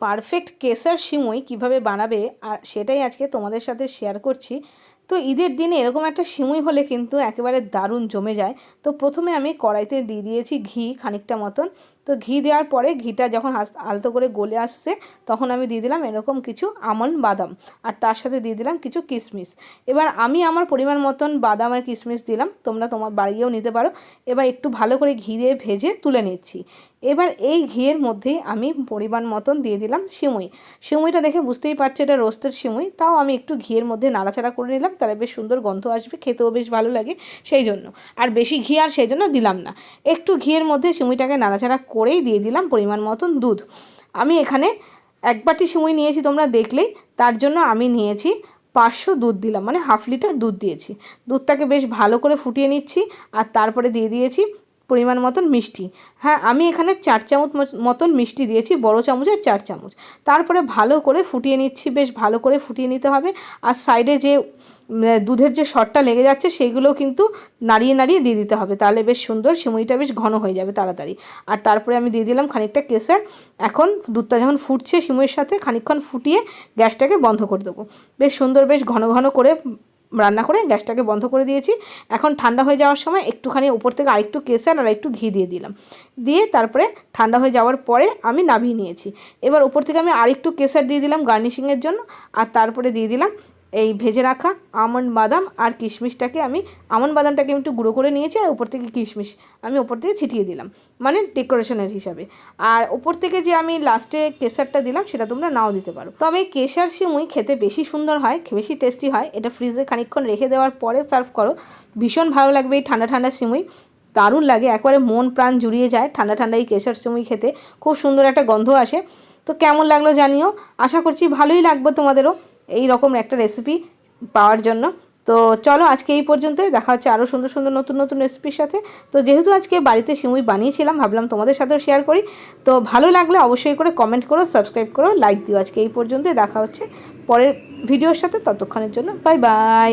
Perfect Kesar সিমুই কীভাবে বানাবে আর সেটাই আজকে তোমাদের সাথে শেয়ার করছি। তো ঈদের দিনে এরকম একটা সিমুই হলে কিন্তু একেবারে দারুণ জমে যায়। তো প্রথমে আমি কড়াইতে দিয়ে দিয়েছি ঘি খানিকটা মতন। তো ঘি দেওয়ার পরে ঘিটা যখন আলতো করে গলে আসছে, তখন আমি দিয়ে দিলাম এরকম কিছু আমন্ড বাদাম। আর তার সাথে দিয়ে দিলাম কিছু কিশমিশ এবার আমি আমার পরিমাণ মতন বাদাম আর কিশমিশ দিলাম, তোমরা তোমার বাড়িয়েও নিতে পারো। এবার একটু ভালো করে ঘি দিয়ে ভেজে তুলে নিচ্ছি। এবার এই ঘিয়ের মধ্যেই আমি পরিমাণ মতন দিয়ে দিলাম সিমুই। সিমুইটা দেখে বুঝতেই পারছ এটা রোস্টের সিমুই, তাও আমি একটু ঘিয়ের মধ্যে নাড়াচাড়া করে নিলাম। তাহলে বেশ সুন্দর গন্ধ আসবে, খেতেও বেশ ভালো লাগে সেই জন্য। আর বেশি ঘি আর সেই জন্য দিলাম না। একটু ঘিয়ের মধ্যে সিমুইটাকে নাড়াচাড়া করেই দিয়ে দিলাম পরিমাণ মতন দুধ। আমি এখানে এক বাটি সিমুই নিয়েছি, তোমরা দেখলেই। তার জন্য আমি নিয়েছি পাঁচশো দুধ দিলাম মানে হাফ লিটার দুধ দিয়েছি। দুধটাকে বেশ ভালো করে ফুটিয়ে নিচ্ছি, আর তারপরে দিয়ে দিয়েছি পরিমাণ মতন মিষ্টি। হ্যাঁ আমি এখানে চার চামচ মতন মিষ্টি দিয়েছি, বড় চামচের চার চামচ। তারপরে ভালো করে ফুটিয়ে নিচ্ছি, বেশ ভালো করে ফুটিয়ে নিতে হবে। আর সাইডে যে দুধের যে শটটা লেগে যাচ্ছে সেইগুলোও কিন্তু নাড়িয়ে নাড়িয়ে দিয়ে দিতে হবে। তাহলে বেশ সুন্দর, সিমুইটা বেশ ঘন হয়ে যাবে তাড়াতাড়ি। আর তারপরে আমি দিয়ে দিলাম খানিকটা কেসার এখন দুধটা যখন ফুটছে সিমুইয়ের সাথে, খানিকক্ষণ ফুটিয়ে গ্যাসটাকে বন্ধ করে দেবো। বেশ সুন্দর, বেশ ঘন ঘন করে রান্না করে গ্যাসটাকে বন্ধ করে দিয়েছি। এখন ঠান্ডা হয়ে যাওয়ার সময় একটুখানি উপর থেকে আরেকটু কেসার আর একটু ঘি দিয়ে দিলাম। দিয়ে তারপরে ঠান্ডা হয়ে যাওয়ার পরে আমি নামিয়ে নিয়েছি। এবার উপর থেকে আমি আরেকটু কেসার দিয়ে দিলাম গার্নিশিংয়ের জন্য। আর তারপরে দিয়ে দিলাম এই ভেজে রাখা আমন্ড বাদাম আর কিশমিশটাকে আমি, আমন্ড বাদামটাকে আমি একটু গুঁড়ো করে নিয়েছি আর উপর থেকে কিশমিশ আমি ওপর থেকে ছিটিয়ে দিলাম মানে ডেকোরেশনের হিসাবে। আর ওপর থেকে যে আমি লাস্টে কেসারটা দিলাম, সেটা তোমরা নাও দিতে পারো। তবে কেসার সিমুই খেতে বেশি সুন্দর হয়, বেশি টেস্টি হয়। এটা ফ্রিজে খানিকক্ষণ রেখে দেওয়ার পরে সার্ভ করো। ভীষণ ভালো লাগবে এই ঠান্ডা ঠান্ডা সিমুই। দারুণ লাগে, একবারে মন প্রাণ জুড়িয়ে যায় ঠান্ডা ঠান্ডা এই কেশর সিমুই খেতে। খুব সুন্দর একটা গন্ধ আসে। তো কেমন লাগল জানিও। আশা করছি ভালোই লাগবে তোমাদেরও। এই রকম একটা রেসিপি পাওয়ার জন্য। তো চলো আজকে এই পর্যন্তই। দেখা হচ্ছে আরও সুন্দর সুন্দর নতুন নতুন রেসিপির সাথে। তো যেহেতু আজকে বাড়িতে সিমুই বানিয়েছিলাম, ভাবলাম তোমাদের সাথেও শেয়ার করি। তো ভালো লাগলে অবশ্যই করে কমেন্ট করো সাবস্ক্রাইব করো লাইক দিও। আজকে এই পর্যন্তই। দেখা হচ্ছে পরের ভিডিওর সাথে। ততক্ষণের জন্য বাই বাই